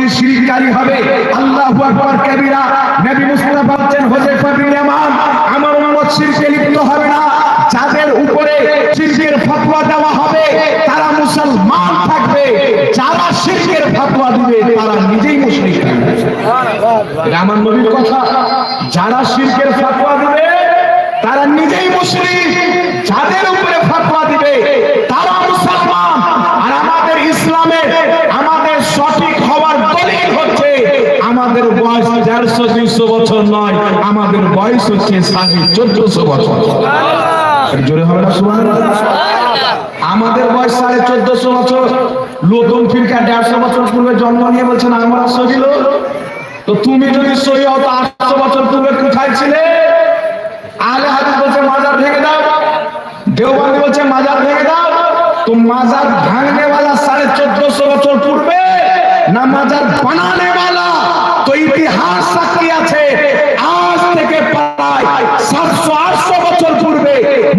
ব্যক্তি শিরকারী হবে। আল্লাহু আকবার কাবীরা। নবী মুস্তাফা বলছেন হোজাইফা বিন ইয়ামান আমার উম্মত শিরকে লিপ্ত হবে না। যাদের উপরে শিরকের ফতোয়া দেওয়া হবে, তারা মুসলমান থাকবে। যারা শিরকের ফতোয়া দিবে, তারা নিজেই মুশরিক থাকবে আমার নবীর কথা। যারা শিরকের ফতোয়া দিবে, তারা নিজেই মুসলিম যাদের উপরে ফতোয়া দিবে তারা মুসলমান আর আমাদের ইসলামের আমাদের সঠিক হওয়ার দলিল হচ্ছে আমাদের বয়স চারশো তিনশো বছর নয় আমাদের বয়স হচ্ছে সাড়ে চোদ্দশো বছর। জোরে হবে না? আমাদের বয়স সাড়ে চোদ্দশো বছর। নতুন ফিরকা দেড়শো বছর পূর্বে জন্ম নিয়ে বলছেন আমরা সহিল তো তুমি যদি সহি তো আটশো বছর পূর্বে কোথায় ছিলে?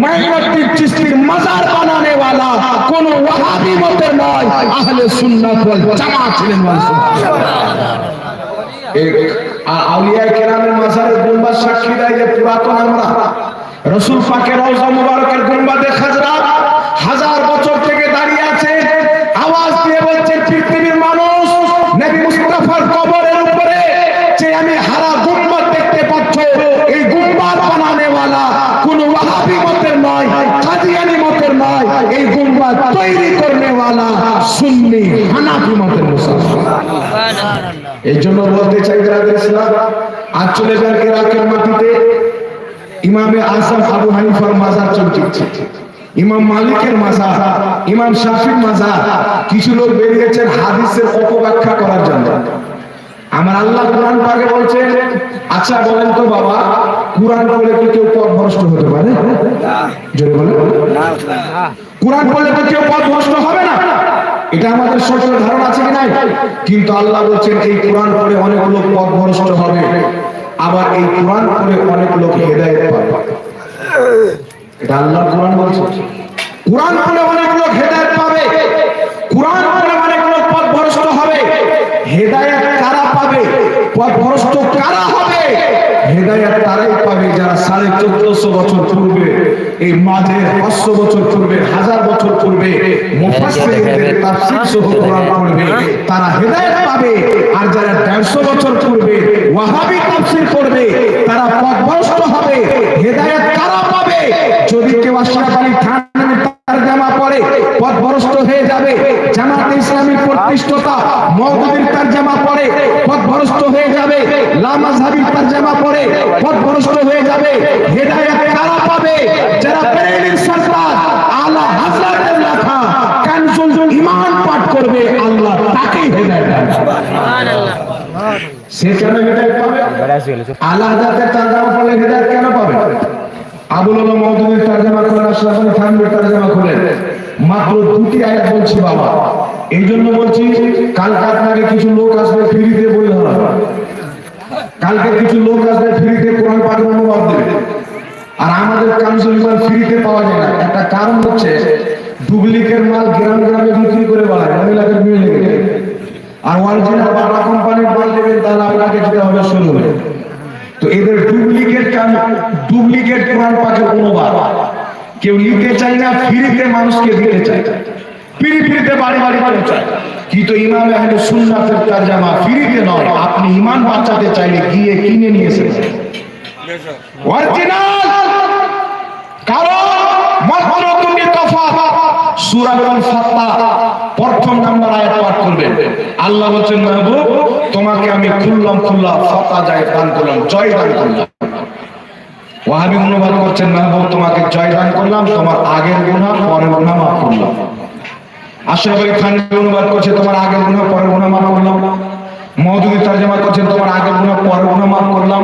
পূর্বে মাইনুদ্দিন চিস্তির वाला কোন ওয়াহাবি মতের নয়, আহলে সুন্নাত ওয়াল জামাত ছিলেন আউলিয়া কেরামের মাজারের গুম্বাদ সাক্ষী দেয় যে পুরাতন আমরা। রসুল পাকের রওজা মুবারকের গুম্বাদে খাজরা হাজার বছর তৈরি করনে সুন্নি হানাফি মতের মুসলমান। এই জন্য বলতে চাই ইসলাম আজ চলে যান ইরাকের মাটিতে ইমামে আবু হানিফার মাজার চলছে। ইমাম মালিকের মাজার ইমাম শাফির মাজার কিছু লোক বেরিয়েছেন হাদিসের অপব্যাখ্যা করার জন্য। আমার আল্লাহ কোরআন পাকে বলছেন আচ্ছা বলেন তো বাবা কোরআন পড়লে কি কেউ পথ ভ্রষ্ট হতে পারে? জোরে বলে কোরআন পড়লে তো কেউ পথ ভ্রষ্ট হবে না। এটা আমাদের সচল ধারণা, আছে কি নাই? কিন্তু আল্লাহ বলছেন, এই কোরআন পড়ে অনেক লোক পথ ভ্রষ্ট হবে। আবার এই কোরআন পড়ে অনেক লোক হেদায়েত পাবে। এটা আল্লাহ কোরআন বলছে। কোরআন পড়ে অনেক লোক হেদায়েত পাবে। কোরআন পড়ে অনেক লোক পথ ভ্রষ্ট হবে। হেদায়েত কারা পাবে? পথ ভ্রষ্ট কারা হবে? হেদায়েত তারাই পাবে যারা সাড়ে চোদ্দশো বছর পূর্বে এই মাঝে পাঁচশো বছর পূর্বে হাজার বছর পূর্বে কোরআন পড়বে তারা হেদায়েত পাবে। আর যারা দেড়শো বছর পূর্বে ওয়াহাবি তাফসীর পড়বে তারা পথভ্রষ্ট হবে। হেদায়েত কারা পাবে? যদি কেউ আশরাফ আলী থানভীর তারজামা পড়ে পথভ্রষ্ট হয়ে যাবে জামাত ইসলামী প্রতিষ্ঠতা মওদুদির তারজামা পড়ে পথভ্রষ্ট হয়ে যাবে। লামাজহাবির তারজামা পড়ে পথভ্রষ্ট হয়ে যাবে। হেদায়েত কারা পাবে? যারা বেরেলির সরকার, আলা হযরতের লেখা কানজুল ঈমান পাঠ করবে, আল্লাহ তাকেই হেদায়েত দেবে সে কেন হেদায়েত পাবে? আলা তারজামা পড়লে হেদায়েত কেন পাবে? আবুল মওদুদির তরজমা তরজমা মাত্র দুটি আয়াত বলছি বাবা। এই জন্য বলছি, কালকে আপনাকে কিছু লোক আসবে ফ্রিতে বই ধরা কালকে কিছু লোক আসবে ফ্রিতে কোরআন পাঠের অনুবাদ দেবে আর আমাদের কাউন্সিল মাল ফ্রিতে পাওয়া যায় না। একটা কারণ হচ্ছে, ডুপ্লিকেট মাল গ্রাম গ্রামে বিক্রি করে বেড়ায়, মহিলাদের বিয়ে লেগে আর অরিজিনাল বাটা কোম্পানির মাল দেবেন, তাহলে আপনাকে যেতে হবে শুরু তো এদের ডুপ্লিকেট ডুপ্লিকেট কোরআন পাকের অনুবাদ। কেউ নিতে চায় না, ফ্রিতে মানুষকে দিতে চায়। ফ্রি ফ্রিতে বাড়ি বাড়ি পৌঁছায়। কিন্তু ইমাম আহলে সুন্নাতের তারজামা ফ্রিতে নয়, আপনি ইমান বাঁচাতে চাইলে গিয়ে কিনে নিয়ে এসেছেন অরিজিনাল কারণ মাত্র দুটি তফাৎ। সূরা আল ফাত্তাহ প্রথম নাম্বার আয়াত পাঠ করবেন। আল্লাহ বলেন মাহবুব, তোমাকে আমি খুললাম খুললাম, ফাতা যায় দান করলাম, জয় দান করলাম। ওয়াহাবি অনুবাদ করছেন, মাহবুব, তোমাকে জয় দান করলাম, তোমার আগের গুনাহ, পরের গুনাহ মাফ করলাম। আশরাফ আলী খান অনুবাদ করছে, তোমার আগের গুনাহ পরের গুনাহ মাফ করলাম। মওদুদি তরজমা করছেন, তোমার আগের গুনাহ পরের গুনাহ মাফ করলাম।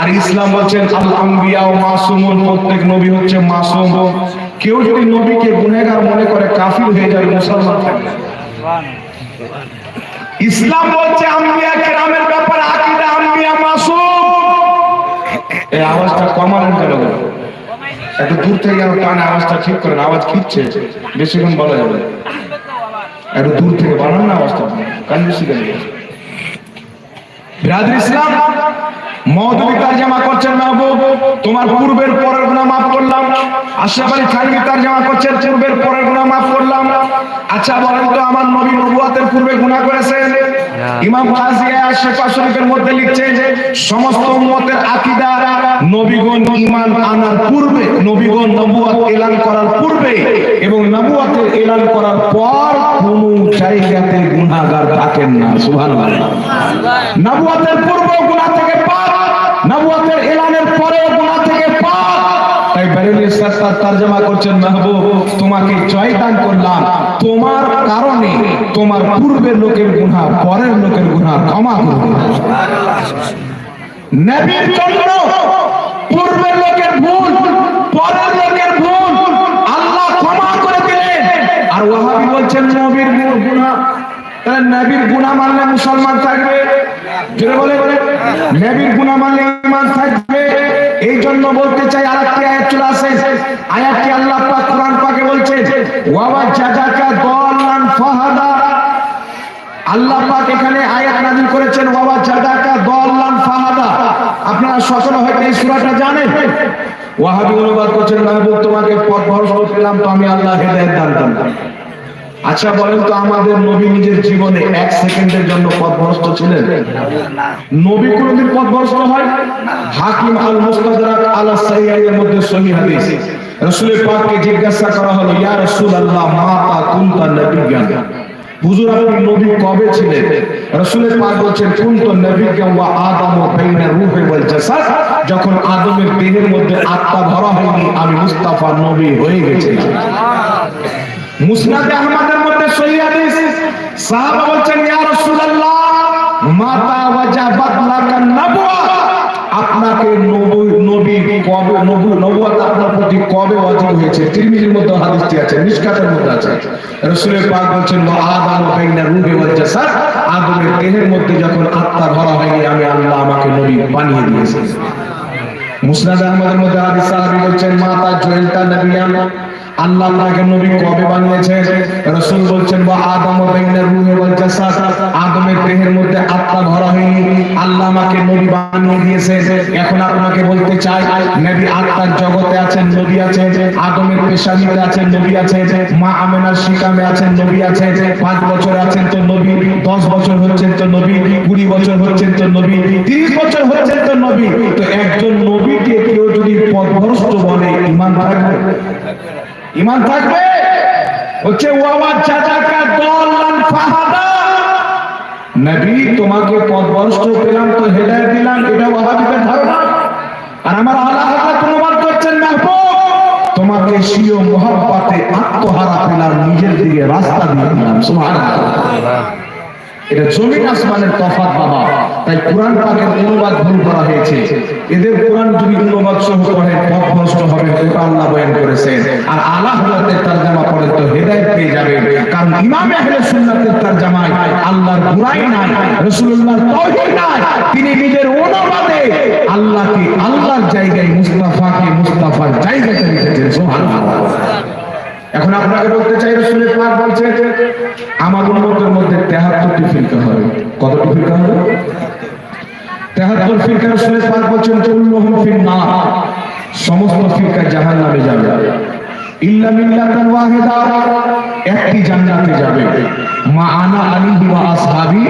আর ইসলাম বলছেন আল আম্বিয়া ও মাসুমুন, প্রত্যেক নবী হচ্ছে মাসুম। কেউ যদি নবীকে গুনেগার মনে করে কাফির হয়ে যাবে মুসলমান থাকবে ইসলাম বলছে, আম্বিয়া কেরামের ব্যাপারে আকীদা, আম্বিয়া মাসুম। এই আওয়াজটা কমানোর জন্য একটু দূর থেকে যেন কান আওয়াজটা ঠিক করেন, আওয়াজ খিচ্ছে বেশিক্ষণ বলা যাবে একটু দূর থেকে বানান না আওয়াজটা। কান বেশি কেন ইসলাম মৌদুদি তারজামা করছেন মাহবুব। তোমার পূর্বের পরের গুনাহ মাফ করলাম। আশরাফ আলী থানভী তারজামা করছেন পূর্বের পরের গুনাহ মাফ করলাম। আচ্ছা বলেন তো আমার নবী নবুয়াতের পূর্বে গুনাহ করেছেন? ইমাম কাজী শেফা শরীফের মধ্যে লিখছেন যে সমস্ত উম্মতের আকীদা নবীগণ ঈমান আনার পূর্বে নবীগণ নবুয়াত এলান করার পূর্বে এবং নবুয়াতের এলান করার পর কোন জায়গাতে গুনাহগার থাকেন না। সুবহানাল্লাহ। নবুয়াতের পূর্বে গুনাহ থেকে পাক নবুয়াতের এলানের পরে গুনাহ থেকে পাক। তাই বেরেলি সরকার তরজমা করছেন, মাহবুব, তোমাকে জয় দান করলাম। তোমার কারণে তোমার পূর্বের লোকের গুনাহ, পরের লোকের গুনাহ ক্ষমা করবে নবীর জন্য পূর্বের লোকের ভুল, পরের লোকের ভুল, আল্লাহ ক্ষমা করে দিলেন। আর ওয়াহাবি বলছেন, নবীর গুনাহ, তাহলে নবীর গুনাহ মানলে মুসলমান থাকবে? জোরে বলে বলে। নবীর গুনাহ মানলে থাকবে এই জন্য বলতে চাই আরেকটি আয়াত চলে আসে আয়াতটি আল্লাহ পাক কোরআন পাকে বলছে, ওয়াবা জাজাকা দলান ফাহাদা। আল্লাহ পাক এখানে আয়াত নাযিল করেছেন, ওয়াবা জাদাকা দলান ফাহাদা। আপনারা সকলে হয়তো এই সূরাটা জানেন? ওয়াহাবি অনুবাদ করছেন, মাহবুব, তোমাকে পথ ভরসা পেলাম, তো আমি আল্লাহ হেদায়েত দান করলাম। আচ্ছা বলেন তো আমাদের নবী নিজের জীবনে এক সেকেন্ডের জন্য পথভ্রষ্ট ছিলেন? নবী কোনদিন পথভ্রষ্ট হয়? হাকিম আল মুস্তাদরাক আলা সাহিহের মধ্যে সহিহ হাদিস। রাসূলের পাককে জিজ্ঞাসা করা হলো, ইয়া রাসূলুল্লাহ মাতা কুনতা নবিয়ান? হুজুর আপনি নবী কবে ছিলেন? রাসূলের পাক বলছেন, কুনতু নবিয়ান ওয়া আদম বাইনা রূহি ওয়াল জাসাদ। যখন আদমের দেহের মধ্যে আত্মা ভরা হয়নি, আমি মুস্তাফা নবী হয়ে গেছিলাম মুসনাদ আহমদের মধ্যে সহি হাদিস। সাহাবা বলছেন, ইয়া রাসূলুল্লাহ, মাতা ওয়াজাবাত লাকান নবুয়া আপনাকে নবী কবে, নবু নবুয়ত আপনার প্রতি কবে ওয়াজিব হয়েছে? তিরমিজির মধ্যে হাদিসটি আছে মিশকাতের মধ্যে আছে। রাসূলের পাক বলছেন, ওয়া আদাম বাইনা রূহি ওয়াল জাসাদ। আদমের দেহের মধ্যে যখন আত্মা ভরা হয়নি, আমি আল্লাহ আমাকে নবী বানিয়ে দিয়েছেন মুসনাদ আহমদের মধ্যে হাদিস সাহাবী বলছেন, মাতা জুয়েলতা নবিয়ান। আল্লাহ আপনাকে নবী কবে বানিয়েছে? রাসূল বলছেন, বা আদম বাইনার রূহে ওয়াল জাসাদ। আদমের দেহের মধ্যে আত্মা ভরা হয়নি। আল্লাহ আমাকে নবী বানিয়ে দিয়েছে। এখন আপনাকে বলতে চাই, নবী আত্মার জগতে আছেন, নবী আছেন, আদমের পেশানিতে আছেন, নবী আছেন, মা আমেনার শিকামে আছেন, নবী আছেন, পাঁচ বছর আছেন তো নবী, দশ বছর হচ্ছেন তো নবী, কুড়ি বছর হচ্ছেন তো নবী, তিরিশ বছর হচ্ছেন তো নবী। তো একজন নবীকে কেউ যদি পথভ্রষ্ট বলে, ইমান থাকবে? ইমান থাকবে? হচ্ছে ওয়াওয়া নবী, তোমাকে পেলাম তো দিলাম, এটা ওয়াহাবিদের ধারণা। আর আমার আল্লাহ অনুবাদ করছেন, মাহবুব, তোমাকে মোহাব্বতে আত্মহারা পেলাম নিজের দিকে রাস্তা দিয়ে দিলাম। সুবহানাল্লাহ। এটা জমিন আসমানের তফাৎ, বাবা। তাই কোরআন পাকের অনুবাদ ভুল করা হয়েছে। এদের কোরআন যদি অনুবাদ সহ করে পথ নষ্ট হবে করেছেন। আর আল্লাহ হযরতের তরজমা পড়ে তো হেদায়েত পেয়ে যাবে। কারণ ইমাম আহলে সুন্নাতের তরজমায় আল্লাহর বুরাই নাই, রাসূলুল্লাহর তাওহীদ নাই। তিনি নিজের অনুবাদে আল্লাহকে আল্লাহর জায়গায় মুস্তাফাকে মুস্তাফার জায়গাতে রেখেছেন। সুবহানাল্লাহ। এখন আপনাকে বলতে চাই, রসুলের পাক বলছে, আমার উন্মতের মধ্যে তেহাত্তরটি ফিরকা হবে। কতটি ফিরকা হবে? তেহাত্তর ফিরকা রসুলের পাক বলছেন, কুল্লুহুম ফিন নার সমস্ত ফিরকা জাহান নামে যাবে। ইল্লা মিল্লাতান ওয়াহিদা, একটি জান্নাতে যাবে। মা আনা আলিহি ওয়া আসহাবি,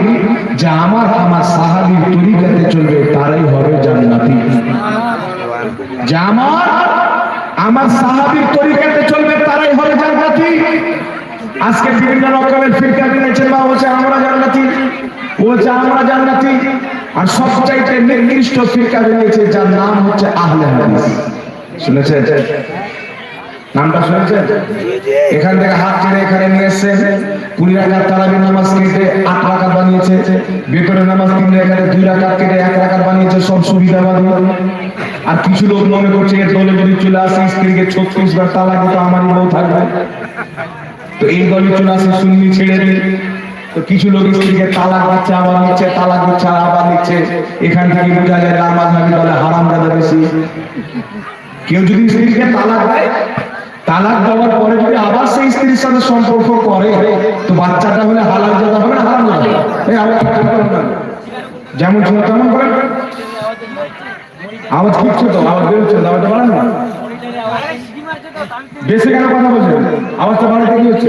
যা আমার আমার সাহাবীর তরিকাতে চলবে, তারাই হবে জান্নাতি। যা আমার আমার সাহাবীর তরিকাতে চলবে, তারাই হবে জান্নাতি। আজকে বিভিন্ন রকমের ফিরকা বা বলছে, আমরা জান্নাতি। বলছে, আমরা জান্নাতি। আর সবচাইতে নির্দিষ্ট ফিরকা দিয়েছে, যার নাম হচ্ছে আহলে হাদিস। শুনেছেন? নামটা শুনেছেন? এখান থেকে হাত ছেড়ে এখানে নিয়ে এসছেন। কুড়ি রাখার তারাবি নামাজ কেটে আট বানিয়েছে। নামাজ তিন রাখারে দুই রাখার কেটে এক রাখার বানিয়েছে, সব সুবিধা আর কিছু লোক মনে করছে এর দলে যদি চলে আসে, স্ত্রীকে ছত্রিশ বার তালাক আমারই বউ থাকবে। তো এই দলে চলে আসে, সুন্নি ছেড়ে দিই কিছু লোক স্ত্রীকে তালাক দিচ্ছে আবার নিচ্ছে তালাক দিচ্ছে, আবার নিচ্ছে। এখান থেকে বোঝা যায় নামাজ হাবি দলে হারাম দাদা বেশি। কেউ যদি স্ত্রীকে তালাক দেয়, তালাক দেওয়ার পরে যদি আবার সেই স্ত্রীর সাথে সম্পর্ক করে, তো বাচ্চাটা হলে হালাল জায়গা হবে না হারাম আবার যেমন ছিল তেমন করেন আওয়াজ কিচ্ছু তো, আওয়াজ বেরোচ্ছে না আওয়াজটা বাড়ান না। বেশি কেন কথা বলছেন? আওয়াজটা বাড়াতে কি হচ্ছে?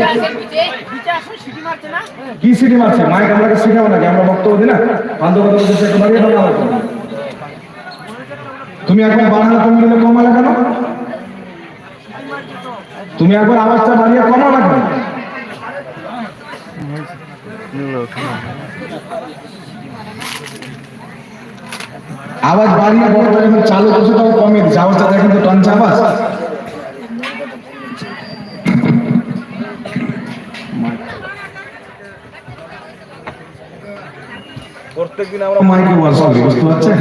কি সিটি মারছে? মাইক আমাকে শিখাবো নাকি? আমরা বক্তব্য দিই না? কথা বলছে একটু বাড়িয়ে তুমি একবার বাড়ানো তুমি দিলে কমালে কেন? তুমি একবার আওয়াজটা বাড়িয়ে কমালে কেন আওয়াজ বাড়িয়ে বড়টা যখন চালু করছে তখন কমে দিচ্ছে। আওয়াজটা দেখেন তো, টানছে আওয়াজ। প্রত্যেকদিন আমরা মাইকে ওয়াজ করি বুঝতে পারছেন?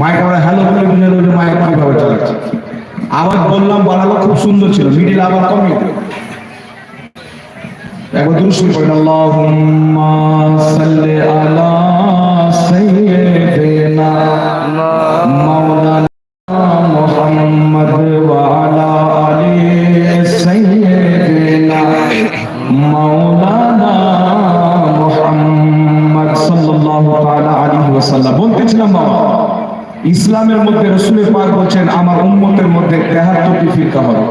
মাইক আমরা হ্যালো বলে বুঝে যে মাইক কীভাবে চালাচ্ছে আওয়াজ বললাম বাড়ালো খুব সুন্দর ছিল মিডিল আবার কমে একবার দূর শুরু করেন আল্লাহুম্মা সাল্লি আলা সাইয়্যিদিনা মাওলানা ইসলামের মধ্যে রাসূলের পাক বলেন আমার উম্মতের মধ্যে 73টি ফিরকা হবে।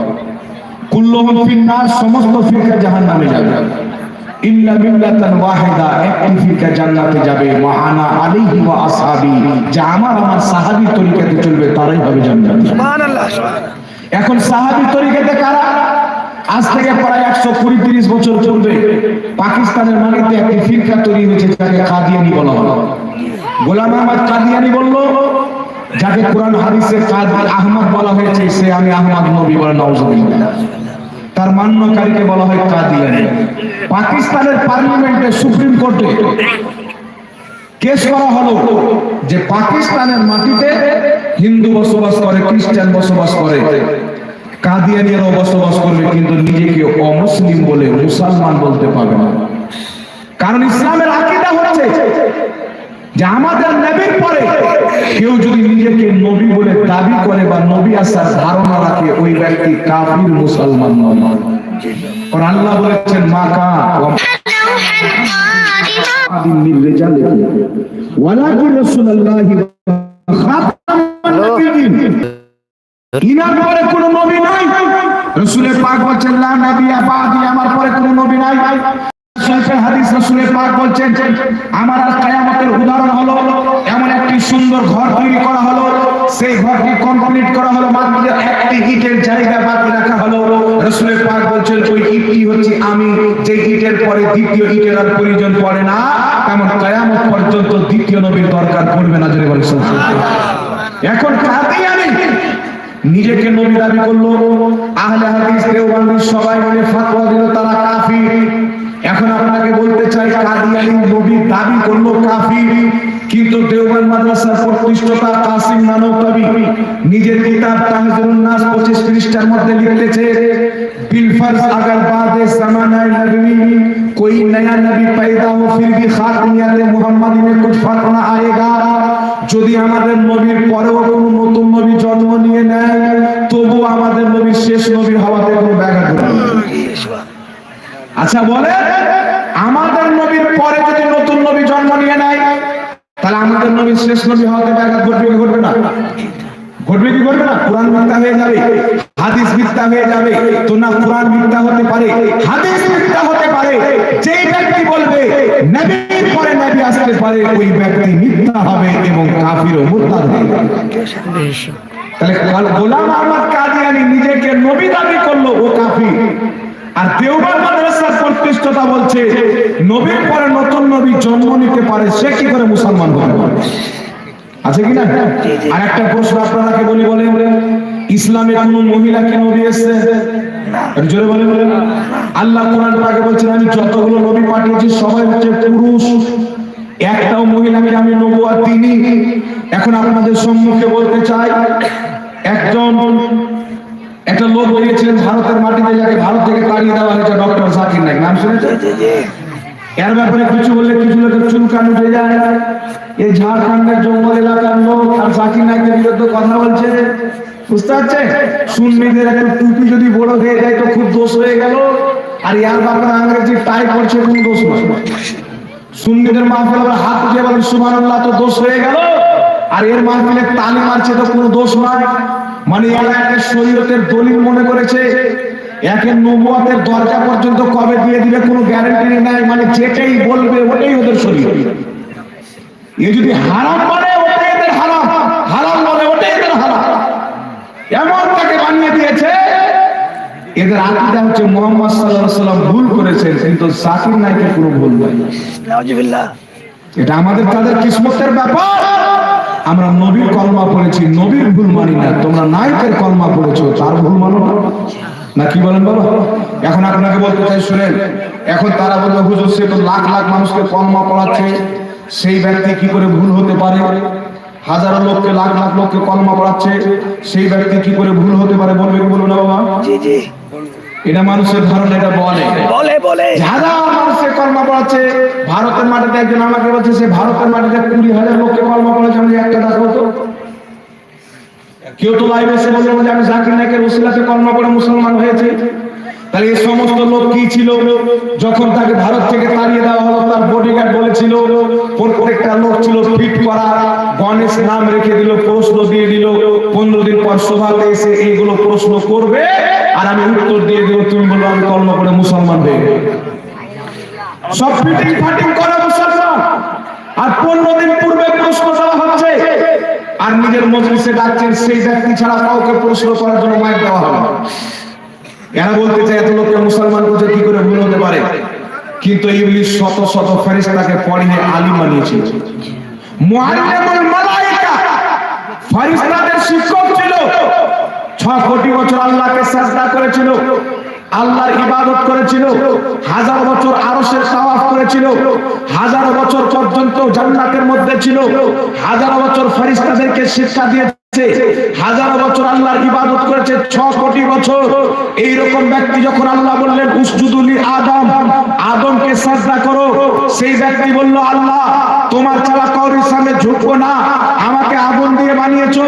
কুল্লুহুম ফিন্নার সমস্ত ফিরকা জাহান্নামে যাবে। ইল্লা মিল্লাতান ওয়াহিদা একটি ফিরকা জান্নাতে যাবে। ওয়া আনা আলাইহি ওয়া আসহাবি যা আমার আমার সাহাবী তরিকাতে চলবে তারাই হবে জান্নাতি। এখন সাহাবী তরিকাতে কারা? আজ থেকে প্রায় একশো কুড়ি তিরিশ বছর পূর্বে পাকিস্তানের মাটিতে একটি ফিরকা তৈরি হয়েছে যাকে কাদিয়ানি বলা হয়। গোলাম আহমদ কাদিয়ানি বলল যাকে কোরআন হাদিসে আহমদ বলা হয়েছে, সে আমি আহমদ নবী বলে নওয়াজুবিল্লাহ তার মান্যকারীকে বলা হয় কাদিয়ানি। পাকিস্তানের পার্লামেন্টে সুপ্রিম কোর্টে কেস করা হলো যে পাকিস্তানের মাটিতে হিন্দু বসবাস করে, খ্রিস্টান বসবাস করে। কাদিয়ানিয়ারও বসবাস করবে, কিন্তু নিজেকে অমুসলিম বলে মুসলমান বলতে পারবে না। কারণ ইসলামের আকীদা হচ্ছে যে নবীর পরে কেউ যদি নিজেকে নবী বলে দাবি করে বা নবী আসার ধারণা রাখে, ওই ব্যক্তি কাফির মুসলমান নয়। আর আল্লাহ বলেছেন, মা কা কোনো নবী নাই। রাসূলের পাক বলছেন আমার পরে কোনো নবী নাই। বলছেন বলছেন আমি, যে ইটের পরে দ্বিতীয় ইটের আর প্রয়োজন পড়ে না, তেমন কিয়ামত পর্যন্ত দ্বিতীয় নবীর দরকার পড়বে না। যদি বলেন এখন নিজেকে নবী দাবি করল। আহলে হাদিস দেওবন্দি সবাই মিলে ফতোয়া দিল, তারা কাফির। এখন আপনাকে বলতে চাই কাদিয়ানি নবী দাবি করলো কাফির কিন্তু দেওবন্দ মাদ্রাসার প্রতিষ্ঠাতা কাসিম নানকাবি নিজের কিতাব তাহজুরুন নাস 25 পৃষ্ঠার মধ্যে লিখতেছে बिल फर्ज अगर बाद जमाना नबी कोई नया नबी पैदा हो फिर भी खातमियत मुहम्मदी में कुछ फर्क ना आएगा যদি আমাদের নবীর পরেও কোনো নতুন নবী জন্ম নিয়ে নেয় তবু আমাদের নবীর শেষ নবী হওয়াতে কোনো ব্যাঘাত ঘটবে না। আচ্ছা বলে, আমাদের নবীর পরে যদি নতুন নবী জন্ম নিয়ে নেয়, তাহলে আমাদের নবীর শেষ নবী হওয়াতে ব্যাঘাত ঘটবে কি ঘটবে না? ঘটবে কি ঘটবে না? কোরআন মিথ্যা হয়ে যাবে, হাদিস মিথ্যা হয়ে যাবে, তো না কোরআন মিথ্যা হতে পারে? হাদিস মিথ্যা হতে পারে, যেই ব্যক্তি বলবে, নবীর পরে নবী আসতে পারে, ওই ব্যক্তি মিথ্যা হবে এবং কাফির ও মুরতাদ হবে। তাহলে গোলাম আহমদ কাদিয়ানি নিজেকে নবী দাবি করল, ও কাফির। আর দেওবান মাদ্রাসার প্রতিষ্ঠাতা বলছে নবীর পরে নতুন নবী জন্ম নিতে পারে সে কি করে মুসলমান হতে পারে আছে কি না? আর একটা প্রশ্ন আপনারাকে বলি বলে ইসলামে কোন মহিলা কি নবী এসেছে? জোরে বলে বলে আল্লাহ কোরআন পাকে বলছেন আমি যতগুলো নবী পাঠিয়েছি সবাই হচ্ছে পুরুষ। একটাও মহিলাকে আমি নবুয়াত দিইনি। এখন আপনাদের সম্মুখে বলতে চাই একজন একটা লোক বেরিয়েছিলেন ভারতের মাটিতে যাকে ভারত থেকে তাড়িয়ে দেওয়া হয়েছে ডক্টর জাকির নাইক নাম শুনেছেন? এর ব্যাপারে কিছু বললে কিছু লোকের চুলকান উঠে যায়। এই ঝাড়খণ্ডের জঙ্গল এলাকার লোক আর জাকির নাইকের বিরুদ্ধে কথা বলছে। বুঝতে পারছে সুন্নিদের একটা টুপি যদি বড় হয়ে যায় তো খুব দোষ হয়ে গেল। আর ইয়ার ব্যাপারে আংরেজি টাই করছে কোন দোষ নয়। সুন্নিদের মাহফিল আবার হাত উঠিয়ে বলেন সুবহানাল্লাহ তো দোষ হয়ে গেল। আর এর মাহফিলে তালি মারছে তো কোনো দোষ নয়। মানে এরা একটা শরীয়তের দলিল মনে করেছে একের নবুয়াতের দরজা পর্যন্ত কবে দিয়ে দিবে কোনো গ্যারান্টি নাই মানে যেটাই বলবে ওটাই ওদের শরীর এ যদি হারাম বলে ওটাই এদের হারাম হারাম বলে ওটাই এদের হারাম। এমন তাকে বানিয়ে দিয়েছে এদের আকিদা হচ্ছে মোহাম্মদ আলাইহি সাল্লাম ভুল করেছেন কিন্তু জাকির নাইকের কোনো ভুল নাই। এটা আমাদের তাদের কিসমতের ব্যাপার। আমরা নবীর কলমা পড়েছি, নবীর ভুল মানি না। তোমরা নায়কের কলমা পড়েছো, তার ভুল মানো না। কি বলেন বাবা? এখন আপনাকে বলতে চাই, শুনেন, এখন তারা বলবে, হুজুর, সে তো লাখ লাখ মানুষকে কলমা পড়াচ্ছে। সেই ব্যক্তি কি করে ভুল হতে পারে? হাজারো লোককে, লাখ লাখ লোককে কলমা পড়াচ্ছে। সেই ব্যক্তি কি করে ভুল হতে পারে? বলবে কি বলব না বাবা। এটা মানুষের ধারণা এটা বলে। বলে বলে। যারা মানুষের কর্ম পড়াচ্ছে ভারতের মাটিতে একজন আমাকে বলছে সে ভারতের মাটিতে কুড়ি হাজার লোককে কর্ম পড়াচ্ছে আমি একটা দেখো তো কেউ তো লাইভ এসে বলল যে আমি জাকির নায়কের ওসিলাতে কর্ম করে মুসলমান হয়েছে। তাহলে এই সমস্ত লোক কি ছিল? যখন তাকে ভারত থেকে তাড়িয়ে দেওয়া হলো, তার বডিগার্ড বলেছিল, প্রত্যেকটা লোক ছিল ফিট করা। গণেশ নাম রেখে দিল, প্রশ্ন দিয়ে দিল, পনেরো দিন পর সভাতে এসে এইগুলো প্রশ্ন করবে, আর আমি উত্তর দিয়ে দেবো, তুমি বলব আমি কর্ম করে মুসলমান হয়ে সব ফিটিং ফাটিং মুসলমান। আর পনেরো দিন পূর্বে প্রশ্ন দেওয়া হচ্ছে, আর নিজের মজলিসে ডাকছেন, সেই ব্যক্তি ছাড়া কাউকে প্রশ্ন করার জন্য মাইক দেওয়া হবে। এরা বলতে চায় এত লোককে মুসলমান করছে কি করে ভুল হতে পারে? কিন্তু ইবলিস শত শত ফেরেশতাকে পড়িয়ে আলিম বানিয়েছিল মুআল্লিমুল মালায়েকা ফেরেশতাদের শিক্ষক ছিল। ছ কোটি বছর আল্লাহকে সাজদা করেছিল, আল্লাহর ইবাদত করেছিল, হাজার বছর আরশের তাওয়াফ করেছিল, হাজার বছর পর্যন্ত জান্নাতের মধ্যে ছিল, হাজার বছর ফেরেশতাদেরকে শিক্ষা দিয়েছে। হাজার বছর আল্লাহর ইবাদত করেছে, ছ কোটি বছর। এই রকম ব্যক্তি যখন আল্লাহ বললেন উসজুদুলি আদম আদমকে সাজদা করো। সেই ব্যক্তি বলল, আল্লাহ, তোমার ছাড়া কাউরির সামনে ঝুঁকবো না। আমাকে আগুন দিয়ে বানিয়েছো।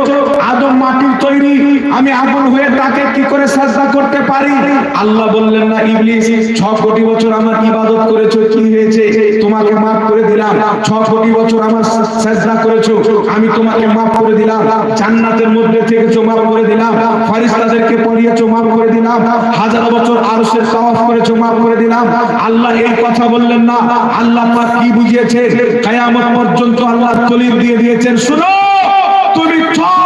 আদম মাটির তৈরি আমি আগুন হয়ে তাকে কি করে সাজদা করতে পারি? আল্লাহ বললেন, না, ইবলিস, ছ কোটি বছর আমার ইবাদত করেছ, কি হয়েছে? তোমাকে মাফ করে দিলাম। ছ কোটি বছর আমার সাজদা করেছ, আমি তোমাকে মাফ করে দিলাম। জান্নাতের মধ্যে থেকেছো, মাফ করে দিলাম। ফেরেশতাদেরকে পড়িয়েছো, মাফ করে দিলাম। হাজার বছর আরশের তাওয়াফ করেছ, মাফ করে দিলাম। আল্লাহ এই কথা বললেন না। আল্লাহ পাক কি বুঝিয়েছে কিয়ামত পর্যন্ত আল্লাহ দলিল দিয়ে দিয়েছেন। শুনো, তুমি ছ কোটি বছর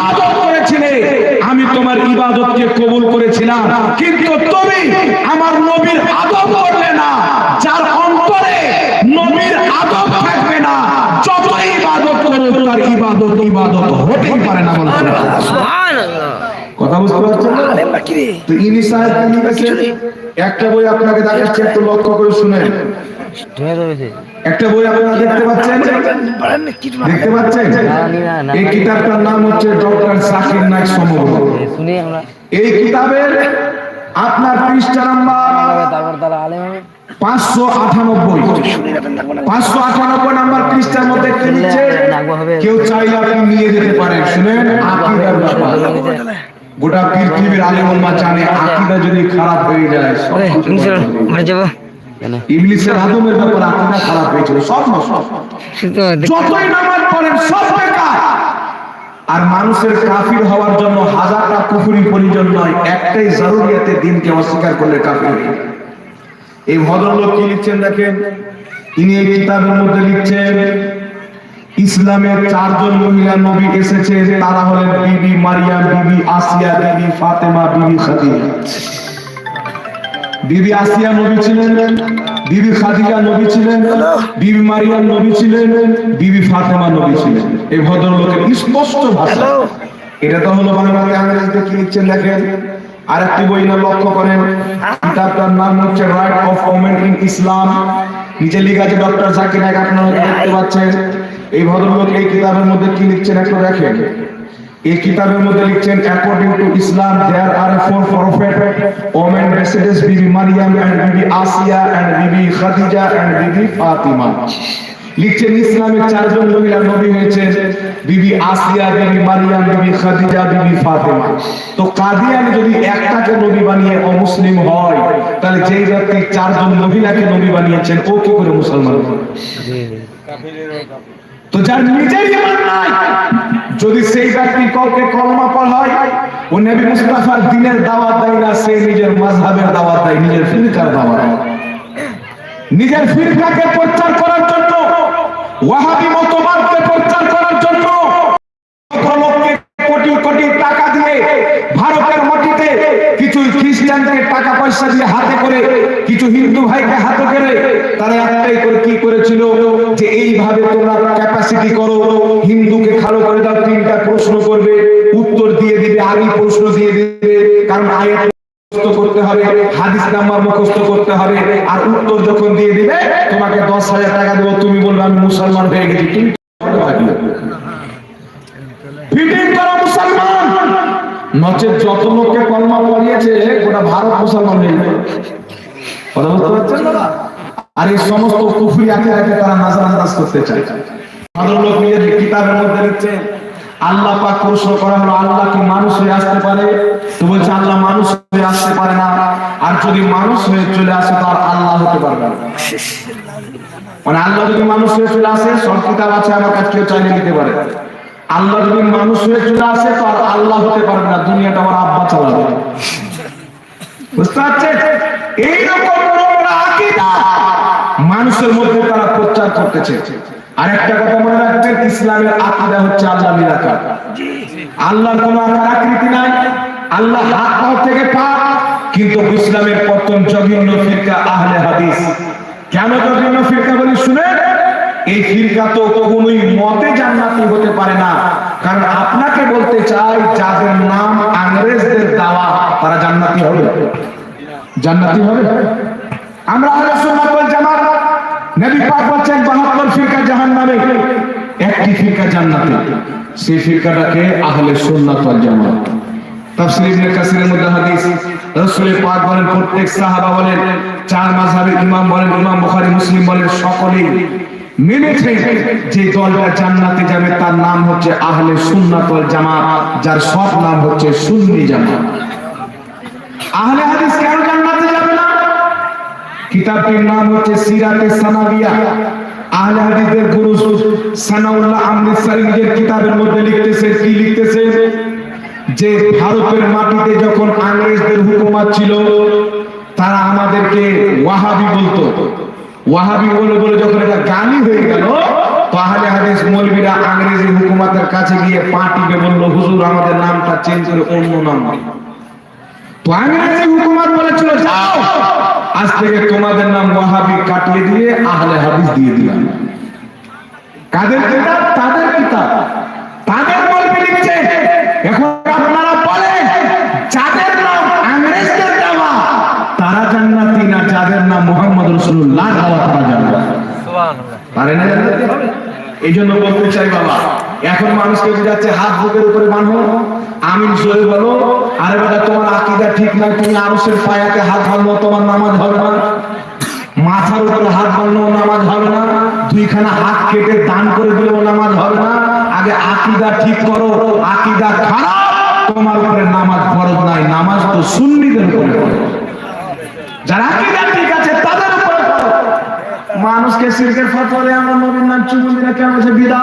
ইবাদত করেছিলে আমি তোমার ইবাদতকে কবুল করেছিলাম। কিন্তু তুমি আমার নবীর আদব করলে না যার অন্তরে নবীর আদব থাকবে না। যত ইবাদত করো তার ইবাদত ইবাদত হতেই পারে না সুবহানাল্লাহ। কথা বুঝতে পারছেন তো ইনি সাহেব একটা বই আপনাকে দেখাচ্ছি একটু লক্ষ্য করে শুনেন। একটা বই আপনারা দেখতে পাচ্ছেন। দেখতে পাচ্ছেন। এই কিতাবটার নাম হচ্ছে ডক্টর নাইক এই কিতাবের আপনার পৃষ্ঠা নাম্বার আলেম পাঁচশো আটানব্বই। পাঁচশো আটানব্বই নাম্বার পৃষ্ঠার মধ্যে কেউ চাইলে আপনি নিয়ে যেতে পারেন শুনেন গোটা পৃথিবীর আলিমুল্লাহ জানে আকিদা যদি খারাপ হয়ে যায় ওরে, কিছু তুমি চলো, বন্ধ যায়। ঘরে যাব কেন ইবলিসের আদমের ব্যাপার আকিদা খারাপ হয়েছিল সব নষ্ট। যতই নামাজ পড়েন সব বেকার। আর মানুষের কাফির হওয়ার জন্য হাজারটা কুফুরি প্রয়োজন নয় একটাই জরুরিয়াতে দিনকে অস্বীকার করলে কাফির হয়ে এই ভদ্রলোক কি লিখছেন দেখেন? ইনি এই কিতাবের মধ্যে লিখছেন ইসলামের চারজন মহিলা নবী এসেছে তারা হলেন বিবি মারিয়া বিবি আসিয়া বিবি ফাতেমা বিবি খাদিজা। বিবি আসিয়া নবী ছিলেন বিবি খাদিজা নবী ছিলেন বিবি মারিয়া নবী ছিলেন বিবি ফাতেমা নবী ছিলেন। এই ভদ্রলোকের স্পষ্ট ভাষা। এটা তো হলো বাংলাতে আংরেজিতে কি লিখছেন দেখেন আর একটি বই না লক্ষ্য করেন। কিতাবটার নাম হচ্ছে right of women in Islam নিচে লেখা আছে ডক্টর জাকির নায়ক আপনারা দেখতে পাচ্ছেন। এই ভদ্রলোক এই কিতাবের মধ্যে কি লিখছেন একটু দেখেন। এই কিতাবের মধ্যে লিখছেন according to Islam there are four prophet women messages Bibi Mariam and Bibi Asiya and Bibi Khadija and বিবি ফাতিমা লিখছেন ইসলামের চারজন মহিলা নবী হয়েছে বিবি আসিয়া বিবি মারিয়াম বিবি খাদিজা বিবি ফাতেমা তো কাদিয়ানি যদি একটাকে নবী বানিয়ে অমুসলিম হয় তাহলে যেই ব্যক্তি চারজন মহিলাকে নবী বানিয়েছেন ও কি করে মুসলমান হবে? জি জি। তো যার নিজের ইমান নাই, যদি সেই ব্যক্তি কাউকে কলমা পড়ায়, ও নবী মুস্তাফার দিনের দাওয়াত দেয় না, সে নিজের মাযহাবের দাওয়াত দেয়, নিজের ফিরকার দাওয়াত। নিজের ফিরকাকে প্রচার করার জন্য, ওয়াহাবি মতবাদকে প্রচার করার জন্য লোককে কোটি কোটি টাকা দিয়ে ভারতের মাটিতে কিছু খ্রিস্টানকে টাকা পয়সা দিয়ে হাতে করে, কিছু হিন্দু ভাইকে হাতে করে, তারা একটাই করে কি করেছিল এইভাবে তোমরা ক্যাপাসিটি করো? হিন্দুকে খালো করে দাও, তিনটা প্রশ্ন করবে। উত্তর দিয়ে দিবে আগে প্রশ্ন দিয়ে দিবে। কারণ আয়াত করতে হবে, হাদিস নাম্বার করতে হবে। আর উত্তর যখন দিয়ে দিবে, তোমাকে দশ হাজার টাকা দেবো, তুমি বলবে, আমি মুসলমান হয়ে গেছি। নচেত যত লোককে কলমা পড়িয়েছে, গোটা ভারত মুসলমান হয়ে যাবে। কথা বুঝতে পারছেন? আর এই সমস্ত কুফরি আকে আকে তারা আন্দাজ করতে চায়। সাধারণ লোক নিজের কিতাবের মধ্যে লিখছে আল্লাহ পাক প্রশ্ন করা হলো, আল্লাহ কি মানুষ হয়ে আসতে পারে? তো বলছে, আল্লাহ মানুষ হয়ে আসতে পারে না। আর যদি মানুষ হয়ে চলে আসে, তো আর আল্লাহ হতে পারবে না। মানে আল্লাহ যদি মানুষ হয়ে চলে আসে, সব কিতাব আছে, আমার কাছে কেউ চাইলে নিতে পারে। আল্লাহ যদি মানুষ হয়ে চলে আসে, তো আর আল্লাহ হতে পারবে না। দুনিয়াটা আমার আব্বা চালাবে। বুঝতে পারছেন? এইরকম আকীদা মানুষের মধ্যে তারা প্রচার করতেছে। আর একটা কথা মনে রাখবেন, ইসলামের আকীদা হচ্ছে আল্লাহ নিরাকার আল্লাহর কোন আকার আকৃতি নাই, আল্লাহ হাত পাও থেকে পা, কিন্তু ইসলামের প্রথম জঘন্য ফিরকা আহলে হাদিস। কেন জঘন্য ফিরকা বলি শুনে? এই ফিরকা তো কোনোই মতে জান্নাতি হতে পারে না। কারণ আপনাকে বলতে চাই, যাদের নাম আংরেজদের দাওয়া, তারা জান্নাতি হবে। জান্নাতি হবে। আমরা জামাত নবী পাক বলেন 72 ফিরকা জাহান্নামে। একটি ফিরকা জান্নাতে। সেই ফিরকাটাকে আহলে সুন্নাত ওয়াল জামাত। তাফসীর ইবনে মধ্যে হাদিস পাক বলেন, প্রত্যেক সাহাবা বলেন, চার মাযহাবের ইমাম বলেন, ইমাম বুখারী, মুসলিম বলেন, সকলেই মেনেছে যে দলটা জান্নাতে যাবে, তার নাম হচ্ছে আহলে সুন্নাত ওয়াল জামাত, যার সব নাম হচ্ছে সুন্নি জামাত। আহলে হাদিস কেন কিতাবটির নাম হচ্ছে সিরাতে সানাবিয়া। আহলে হাদিসের গুরু সানাউল্লাহ আমৃতসরি নিজের কিতাবের মধ্যে লিখতেছে কি লিখতেছে যে ভারতের মাটিতে যখন আংরেজদের হুকুমত ছিল, তারা আমাদেরকে ওয়াহাবি বলতো। ওয়াহাবি বলে বলে যখন এটা গালি হয়ে গেল, তো আহলে হাদিস মৌলবীরা ইংরেজি হুকুমতের কাছে গিয়ে পা টিপে বলল, হুজুর, আমাদের নামটা চেঞ্জ করে অন্য নাম তো ইংরেজি হুকুমত বলেছিল, যাও! আজ থেকে তোমাদের নাম ওয়াহাবি কাটিয়ে দিয়ে আহলে হাদিস দিয়ে দিলাম। কাদের কিতাব? তাদের কিতাব। তাদের বলবে লিখছে। এখন আপনারা বলেন যাদের নাম ইংরেজদের দেওয়া তারা জান্নাতি না যাদের নাম মোহাম্মদ রাসূলুল্লাহ দেওয়া তারা জান্নাতি। পারে না এই জন্য বলতে চাই বাবা এখন মানুষকে যাচ্ছে, হাত বুকের উপরে বাঁধো। আমিন সরে বলো। আরে বেটা, তোমার আকিদা ঠিক নাই, তুমি আরসের পায়াতে হাত বাঁধো, তোমার নামাজ হবে না। মাথার উপরে হাত বাঁধলেও নামাজ হবে না। দুইখানা হাত কেটে দান করে দিলেও নামাজ হবে না। আগে আকিদা ঠিক করো, আকিদা খারাপ, তোমার উপরে নামাজ ফরজ নাই। নামাজ তো সুন্নিদের উপরে। যারা আকিদা ঠিক আছে, তাদের উপরে। মানুষকে সিরকের ফতোয়ারে আমরা নবীর নাম চুমুন দিনা কেন বিদা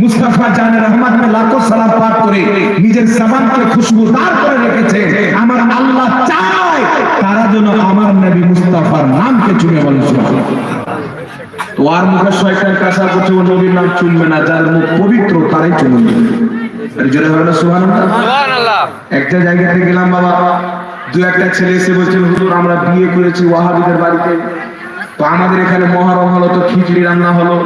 মুস্তাফা জানে রহমত মে লাখো সালাম পাঠ করে নিজের জাবানকে খুশবুদার করে রেখেছে। আমার আল্লাহ চায় তারা যেন আমার নবী মুস্তাফার নামকে চুমে বলে। আর মুখে শয়তান কাঁসা করছে ও নবীর নাম না যার মুখ পবিত্র তারাই চুনবে জোরে হবে না সুবহানাল্লাহ। একটা জায়গাতে গেলাম বাবা দু একটা ছেলে এসে হুজুর আমরা বিয়ে করেছি ওয়াহাবিদের বাড়িতে। তো আমাদের এখানে মহরম হলো তো খিচড়ি রান্না হলো।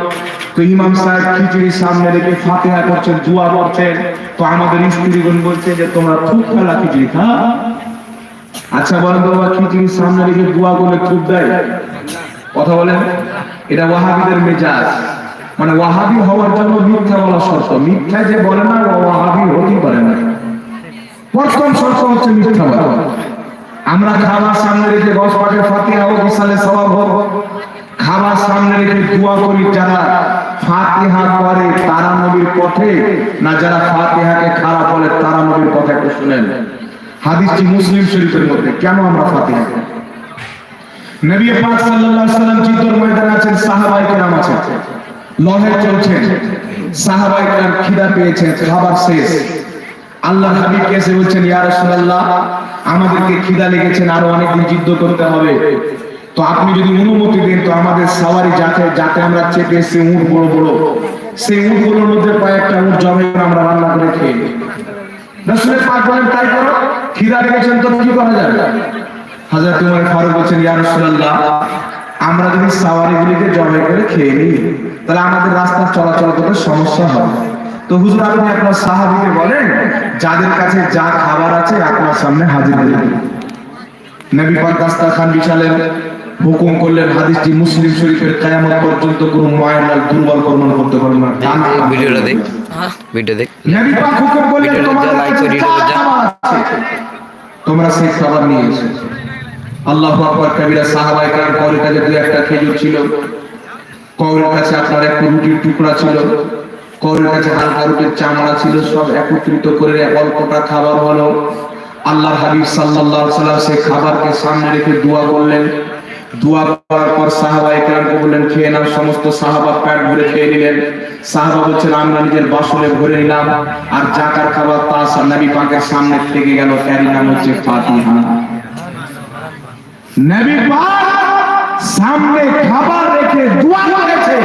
তো ইমাম সাহেব খিচুড়ির সামনে রেখে ফাতিহা করছেন দোয়া করছেন। তো আমাদের স্ত্রীগণ বলছে যে, তোমরা থুক ফেলা খিচুড়ি খা। আচ্ছা বলেন বাবা খিচুড়ির সামনে রেখে দোয়া করলে থুক দেয়? কথা বলেন। এটা ওয়াহাবিদের মেজাজ। মানে ওয়াহাবি হওয়ার জন্য মিথ্যা বলা শর্ত। মিথ্যা যে বলে না, ওয়াহাবি হতেই পারে না। প্রথম শর্ত হচ্ছে মিথ্যা বলা। আমরা খাবার সামনে রেখে দশ পাকের ফাতিহা ও বিশালে সবাব হোক খাবার সামনে রেখে দোয়া করি যারা ফাতিহা করে তারা নবীর পথে, না যারা ফাতিহাকে খারাপ বলে তারা নবীর পথে একটু শুনেন। হাদিসটি মুসলিম শরীফের মধ্যে, কেন আমরা ফাতিহা? নবী পাক সাল্লাল্লাহু আলাইহি সাল্লাম যুদ্ধের ময়দানে আছেন, সাহাবায়ে কেরাম আছেন। লড়াই চলছে সাহাবায়ে কেরাম খিদা পেয়েছেন, খাবার শেষ। আল্লাহ হাবিব কেসে বলছেন, ইয়া রাসূলুল্লাহ, আমাদেরকে খিদা লেগেছেন আরও অনেকদিন যুদ্ধ করতে হবে। তো আপনি যদি অনুমতি দেন, তো আমাদের সাওয়ারি যাতে যাতে আমরা চেপে এসে উট বড় বড় সেই উটগুলোর মধ্যে কয়েকটা উট করে আমরা রান্না করে খেয়ে। রাসূলের পাক বলেন, তাই করো, খিদা লেগেছেন তো কি করা যাবে? হযরত ওমর ফারুক বলেন ইয়া রাসূলুল্লাহ, আমরা যদি সাওয়ারিগুলিকে জবাই করে খেয়ে নিই, তাহলে আমাদের রাস্তা চলাচল করতে সমস্যা হবে। তো হুজুর আপনি আপনার সাহাবীকে বলেন, যাদের কাছে যা খাবার আছে, আপনার সামনে হাজির দিন নবী পাক দাস্তারখান বিছালেন হুকুম করলেন হাদিসটি মুসলিম শরীফের কিয়ামত পর্যন্ত কোনো মায়ের দুর্বল কর্ম করতে পারবে না ডান এই হাত ভিডিওটা দেখ হ্যাঁ। ভিডিও দেখ নবী পাক হুকুম করলেন ভিডিওটা তোমাদের লাইক কাছে করে যা দিও, যা। খাবার আছে, তোমরা সেই খাবার নিয়ে এসো আল্লাহু আকবার কবিরা সাহাবায়ে کرام কওরের কাছে দুই একটা খেজুর ছিল কওরের কাছে আপনার একটু রুটির টুকরা ছিল কওরের কাছে হালকা রুটির চামড়া ছিল সব একত্রিত করে অল্পটা খাবার হলো আল্লাহ হাবিব সাল্লাল্লাহু আলাইহি সাল্লাম সেই খাবারকে সামনে রেখে দোয়া করলেন দোয়া করার পর সাহাবা কেরামকে বললেন, খেয়ে নাও, সমস্ত সাহাবা প্যাট ভরে খেয়ে নিলেন। সাহাবা বলছেন, আমরা নিজের বাসনে ভরে নিলাম। আর জাকার খাবার তা নবী পাকের সামনে থেকে গেল ক্যারি নাম হচ্ছে ফাতিহা। নবী পাক সামনে খাবার রেখে দোয়া করেছে।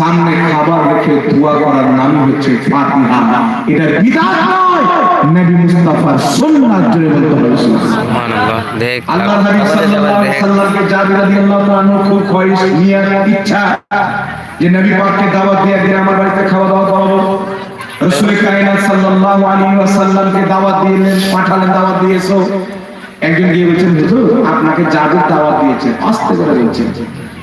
সামনে খাবার রেখে দোয়া করার নাম হচ্ছে ফাতিহা এটা নয় নবী মুস্তাফার সুন্নাত জুড়ে বলতে হবে। সুবহানাল্লাহ দেখ আল্লাহ নবী সাল্লাল্লাহু আলাইহি সাল্লামকে জাবির রাদিয়াল্লাহু আনহু খুব খয়েশ নিয়াত ইচ্ছা যে নবী পাককে দাওয়াত দিয়ে দিন আমার বাড়িতে খাওয়া দাওয়া করাবো। রাসূল কায়নাত সাল্লাল্লাহু আলাইহি ওয়াসাল্লামকে দাওয়াত দিলেন পাঠালেন দাওয়াত দিয়েছ। একজন গিয়ে বলছেন হুজুর আপনাকে জাবির দাওয়াত দিয়েছে আস্তে করে বলছেন।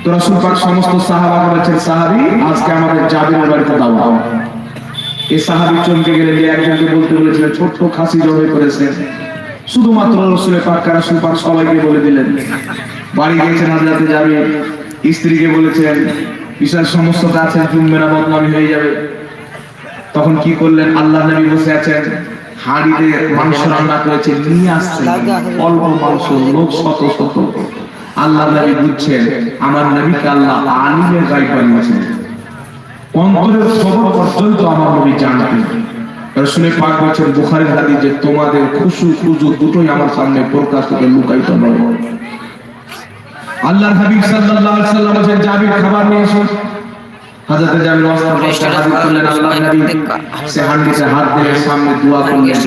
তো রাসূল পাক সমস্ত সাহাবাকে বলছেন, সাহাবী, আজকে আমাদের জাবিরের বাড়িতে দাওয়াত। এই সাহাবী চমকে গেলেন যে একজনকে বলতে বলেছিলেন, ছোট্ট খাসি জবাই করেছেন শুধুমাত্র রসুলের পাক রসুল পাক সবাইকে বলে দিলেন। বাড়ি গিয়েছেন হাজরাতে যাবে স্ত্রীকে বলেছেন, বিশাল সমস্যাটা আছে জুমবে না বদনামি হয়ে যাবে। তখন কি করলেন? আল্লাহ নবী বসে আছেন, হাঁড়িতে মাংস রান্না করেছে নিয়ে আসছেন। অল্প মাংস, লোক শত শত। আল্লাহ নবী বুঝছেন, আমার নবীকে আল্লাহ আলিমের গাইড বানিয়েছেন। অন্তরের খবর পর্যন্ত আমার নবী জানতেন। পাক বলছেন হাদি যে তোমাদের খুশু খুজু দুটোই আমার সামনে প্রকাশ থেকে লুকাইতে নয় আল্লাহর হাবিব সাল্লাল্লাহু আলাইহি সাল্লাম বলেন জাবির খাবার নিয়ে এসো। হযরত জাবির ওয়াসফ করতে করলেন আল্লাহর নবী সে হান্ডিতে হাত দিয়ে সামনে দোয়া করলেন।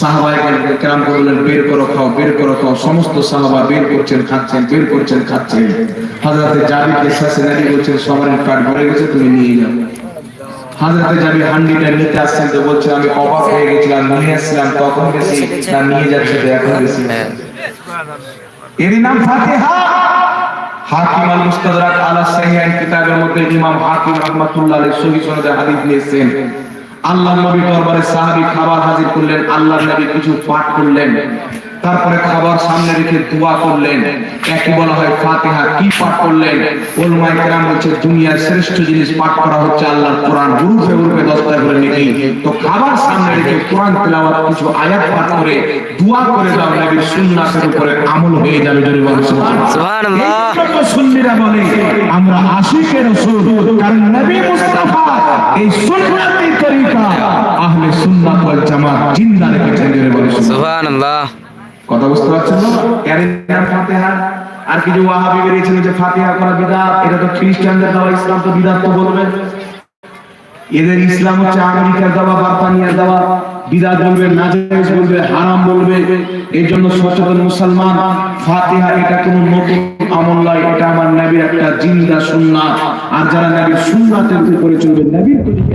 সাহাবায়ে কেরাম বললেন বের করো খাও বের করো খাও। সমস্ত সাহাবা বের করছেন খাচ্ছেন বের করছেন খাচ্ছেন। হযরত জাবিরকে শেষে নবী বলছেন সবার পেট ভরে গেছে তুমি নিয়ে যাও হাজরাতে যাবি হান্ডিটা নিতে আসছেন তো বলছে আমি অবাক হয়ে গেছিলাম নিয়ে আসছিলাম তখন গেছি না নিয়ে যাচ্ছে তো এখন গেছি হ্যাঁ। এরই নাম ফাতিহা। হাকিম আল মুস্তাদরাক আলা সাহিহাইন কিতাবের মধ্যে ইমাম হাকিম রাহমাতুল্লাহ আলাইহি সহিহ সনদে হাদিস নিয়েছেন আল্লাহ নবী দরবারে সাহাবী খাবার হাজির করলেন আল্লাহ নবী কিছু পাঠ করলেন। তারপরে খাবার সামনে রেখে দোয়া করলেন। একই বলা হয় ফাতিহা কি পাঠ করলেন? ওলমায়ে কেরাম বলছে দুনিয়ার শ্রেষ্ঠ জিনিস পাঠ করা হচ্ছে আল্লাহর কোরআন। উরুফে উরুফে দস্তায় করে নাকি? তো খাবার সামনে রেখে কোরআন তেলাওয়াত কিছু আয়াত পাঠ করে দোয়া করে দাও নবীর সুন্নাতের উপরে আমল হয়ে যাবে যদি বলেন সুবহানাল্লাহ। সুন্নিরা বলে আমরা আশিকের রাসূল কারণ নবী মুস্তাফা এই সুন্নাতি তরিকা আহলে সুন্নাত ওয়াল জামাত জিন্দা রেখেছেন যদি বলেন সুবহানাল্লাহ। কথা বুঝতে পারছেন না? এর নাম ফাতিহা। আর কিছু ওয়াহাবি বেরিয়েছিল যে ফাতিহা করা বিদআত এটা তো খ্রিস্টানদের দেওয়া, ইসলাম তো বিদআত তো বলবেন। এদের ইসলাম হচ্ছে আমেরিকার দেওয়া, বার্তানিয়ার দেওয়া। বিদাত বলবে, নাজায়েজ বলবে, হারাম বলবে। এই জন্য সচেতন মুসলমান, ফাতিহা এটা কোনো নতুন আমল নয়, এটা আমার নবীর একটা জিন্দা সুন্নাত। আর যারা নবীর সুন্নাতের উপরে চলবে, নবীর